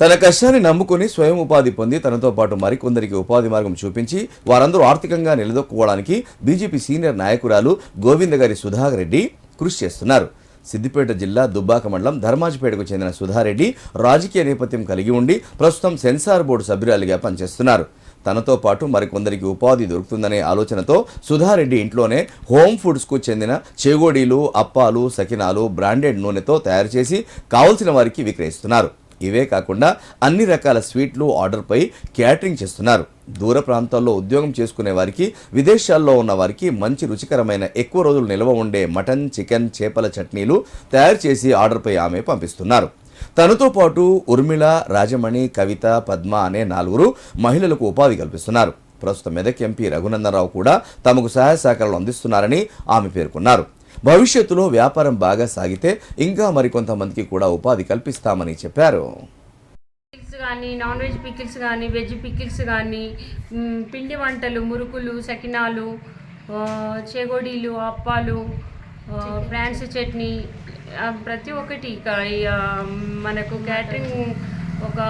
తన కష్టాన్ని నమ్ముకుని స్వయం ఉపాధి పొంది తనతో పాటు మరికొందరికి ఉపాధి మార్గం చూపించి వారందరూ ఆర్థికంగా నిలదొక్కుకోవడానికి బీజేపీ సీనియర్ నాయకురాలు గోవిందగారి సుధాకర్ రెడ్డి కృషి చేస్తున్నారు. సిద్దిపేట జిల్లా దుబ్బాక మండలం ధర్మాజిపేటకు చెందిన సుధారెడ్డి రాజకీయ నేపథ్యం కలిగి ఉండి ప్రస్తుతం సెన్సార్ బోర్డు సభ్యురాలిగా పనిచేస్తున్నారు. తనతో పాటు మరికొందరికి ఉపాధి దొరుకుతుందనే ఆలోచనతో సుధారెడ్డి ఇంట్లోనే హోమ్ ఫుడ్స్కు చెందిన చేగోడీలు అప్పాలు సకినాలు బ్రాండెడ్ నూనెతో తయారు చేసి కావలసిన వారికి విక్రయిస్తున్నారు. ఇవే కాకుండా అన్ని రకాల స్వీట్లు ఆర్డర్పై క్యాటరింగ్ చేస్తున్నారు. దూర ప్రాంతాల్లో ఉద్యోగం చేసుకునే వారికి విదేశాల్లో ఉన్న వారికి మంచి రుచికరమైన ఎక్కువ రోజులు నిల్వ ఉండే మటన్ చికెన్ చేపల చట్నీలు తయారు చేసి ఆర్డర్పై ఆమె పంపిస్తున్నారు. తనతో పాటు ఉర్మిళ రాజమణి కవిత పద్మ అనే నలుగురు మహిళలకు ఉపాధి కల్పిస్తున్నారు. ప్రస్తుతం మెదక్ ఎంపీ రఘునందనరావు కూడా తమకు సహాయ సహకారాలు అందిస్తున్నారని ఆమె పేర్కొన్నారు. భవిష్యత్తులో వ్యాపారం బాగా సాగితే ఇంకా మరికొంతమందికి కూడా ఉపాధి కల్పిస్తామని చెప్పారు. పికిల్స్ కానీ నాన్ వెజ్ పికిల్స్ కానీ వెజ్ పికిల్స్ కానీ పిండి వంటలు మురుకులు సకినాలు చేగోడీలు అప్పాలు ఫ్రాన్స్ చట్నీ ప్రతి ఒక్కటి మనకు క్యాటరింగ్ ఒక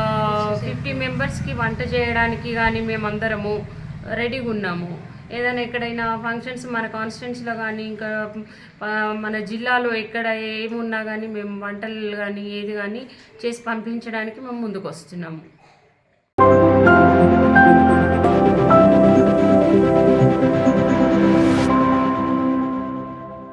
ఫిఫ్టీ మెంబర్స్కి వంట చేయడానికి కానీ మేమందరము రెడీగా ఉన్నాము ఏదైనా ఎక్కడైనా ఫంక్షన్స్ మన కాన్స్టిట్యున్సీలో కానీ ఇంకా మన జిల్లాలో ఎక్కడ ఏమున్నా కానీ మేము వంటలు కానీ ఏది కానీ చేసి పంపించడానికి మేము ముందుకు వస్తున్నాము